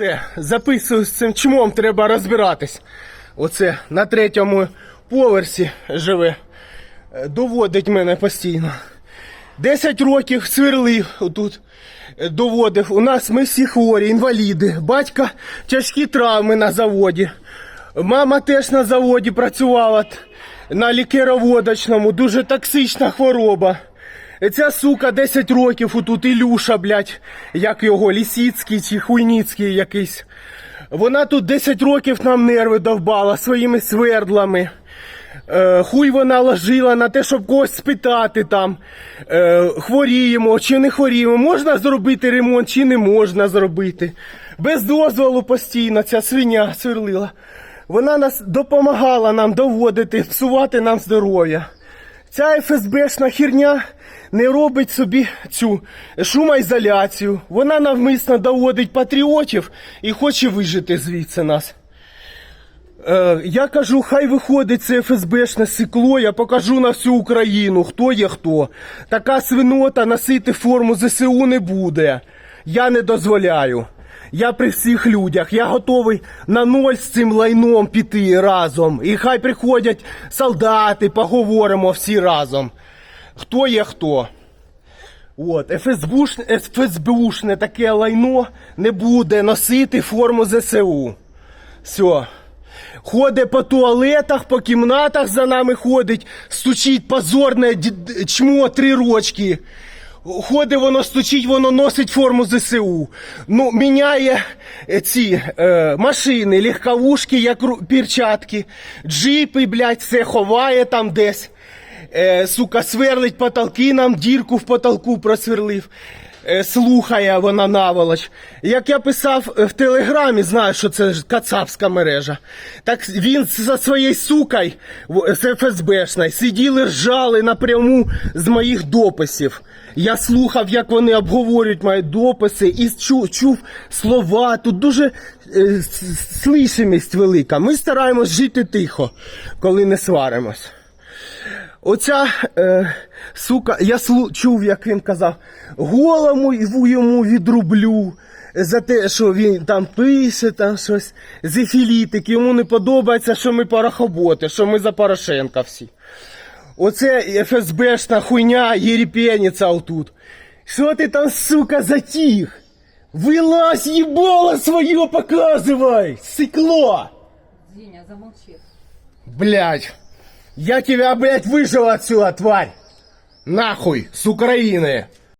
Це записую з цим чмом, треба розбиратись. Оце на третьому поверсі живе. Е, Доводить мене постійно. Десять років сверлив отут. е, Доводив. У нас ми всі хворі, інваліди. Батька тяжкі травми на заводі. Мама теж на заводі працювала на лікероводочному, дуже токсична хвороба. Ця сука 10 років отут Ілюша, блядь, як його, Лісіцький чи Хуйніцький якийсь. Вона тут 10 років нам нерви довбала своїми свердлами. Е, хуй вона ложила на те, щоб когось спитати там, е, хворіємо чи не хворіємо, можна зробити ремонт чи не можна зробити. Без дозволу постійно ця свиня сверлила. Вона нас допомагала нам доводити, псувати нам здоров'я. Ця ФСБшна херня не робить собі цю шумоізоляцію. Вона навмисно доводить патріотів і хоче вижити звідси нас. Е, я кажу, хай виходить це ФСБшне сикло, я покажу на всю Україну, хто є хто. Така свинота носити форму ЗСУ не буде. Я не дозволяю. Я при всіх людях, я готовий на ноль з цим лайном піти разом. І хай приходять солдати, поговоримо всі разом. Хто є хто. От, ФСБушне, ФСБушне таке лайно не буде носити форму ЗСУ. Все. Ходить по туалетах, по кімнатах за нами ходить, стучить позорне чмо три рочки. Ходить воно, стучить, воно носить форму ЗСУ. Ну, міняє е, ці е, машини, легковушки, як ру- перчатки, джипи, блядь, все ховає там десь. Е, сука, сверлить потолки, нам дірку в потолку просверлив. Е, слухає вона наволоч. Як я писав е, в телеграмі, знаю, що це кацапська мережа. Так він за своєю сукою з ФСБшною сиділи, ржали напряму з моїх дописів. Я слухав, як вони обговорюють мої дописи, і чув, чув слова. Тут дуже е, слишимість велика. Ми стараємось жити тихо, коли не сваримось. Оця е, сука, я слу, чув, як він казав, голому йому відрублю за те, що він там пише, там щось зефілітик, йому не подобається, що ми парахоботи, що ми за Порошенка всі. Оце ФСБшна хуйня єріпеніця отут. Що ти там, сука, затих? Вилазь, їбало своє показывай, сикло! Зиня, замолчи. Блять, я тебя, блять, выжил отсюда, тварь! Нахуй, с Украины!